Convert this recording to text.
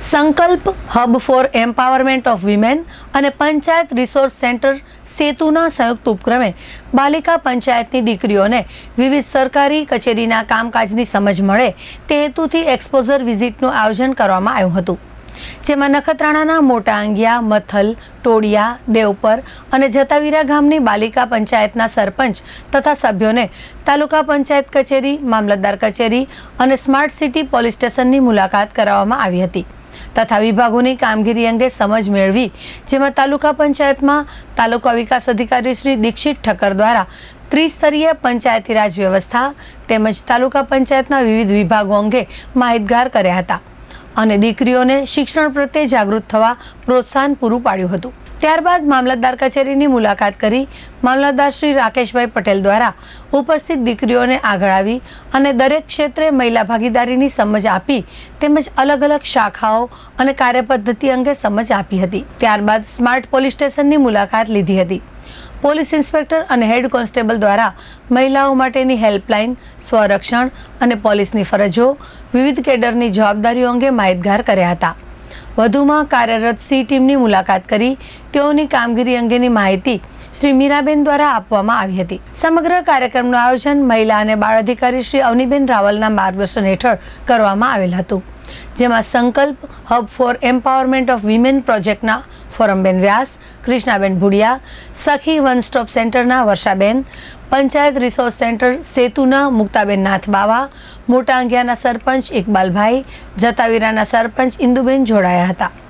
Sankalp hub for empowerment of women અને panchayat resource centre સેતુના સંયુક્ત ઉપક્રમે બાલિકા પંચાયતની દીકરીઓને વિવિધ સરકારી કચેરીના કામકાજની સમજ મળે તે હેતુથી એક્સપોઝર વિઝિટનું આયોજન કરવામાં આવ્યું હતું. જેમાં નખત્રાણાના મોટા આંગિયા મથલ ટોડિયા દેવપર અને જતાવીરા ગામની બાલિકા પંચાયતના સરપંચ તથા સભ્યોને તાલુકા પંચાયત કચેરી, મામલતદાર કચેરી અને સ્માર્ટ સિટી પોલીસ સ્ટેશનની મુલાકાત કરાવવામાં આવી હતી. તથા વિભાગોની કામગીરી અંગે સમજ મેળવી, જેમાં તાલુકા પંચાયતમાં તાલુકા વિકાસ અધિકારી શ્રી દીક્ષિત ઠક્કર દ્વારા ત્રિસ્તરીય પંચાયતી રાજ વ્યવસ્થા તેમજ તાલુકા પંચાયતના વિવિધ વિભાગો અંગે માહિતગાર કર્યા હતા અને દીકરીઓને શિક્ષણ પ્રત્યે જાગૃત થવા પ્રોત્સાહન પૂરું પાડ્યું હતું. ત્યારબાદ મામલતદાર કચેરીની મુલાકાત કરી મામલતદાર શ્રી રાકેશભાઈ પટેલ દ્વારા ઉપસ્થિત દીકરીઓને આગળ આવી અને દરેક ક્ષેત્રે મહિલા ભાગીદારીની સમજ આપી તેમજ અલગ અલગ શાખાઓ અને કાર્યપદ્ધતિ અંગે સમજ આપી હતી. ત્યારબાદ સ્માર્ટ પોલીસ સ્ટેશનની મુલાકાત લીધી હતી. પોલીસ ઇન્સ્પેક્ટર અને હેડ કોન્સ્ટેબલ દ્વારા મહિલાઓ માટેની હેલ્પલાઇન, સ્વરક્ષણ અને પોલીસની ફરજો, વિવિધ કેડરની જવાબદારીઓ અંગે માહિતગાર કર્યા હતા. વધુમાં કાર્યરત સી ટીમની મુલાકાત કરી તેઓની કામગીરી અંગેની માહિતી શ્રી મીરાબેન દ્વારા આપવામાં આવી હતી. સમગ્ર કાર્યક્રમનું આયોજન મહિલા અને બાળ અધિકારી શ્રી અવનીબેન રાવલના માર્ગદર્શન હેઠળ કરવામાં આવેલ હતું. જેમાં Sankalp, hub for empowerment of women પ્રોજેક્ટના ફોરમબેન વ્યાસ, કૃષ્ણાબેન ભુડિયા, સખી વન સ્ટોપ સેન્ટરના વર્ષાબેન, પંચાયત રિસોર્સ સેન્ટર સેતુના મુક્તાબેન નાથબાવા મોટા અંગિયાના સરપંચ ઇકબાલભાઈ, જતાવીરાના સરપંચ ઇન્દુબેન જોડાયા હતા.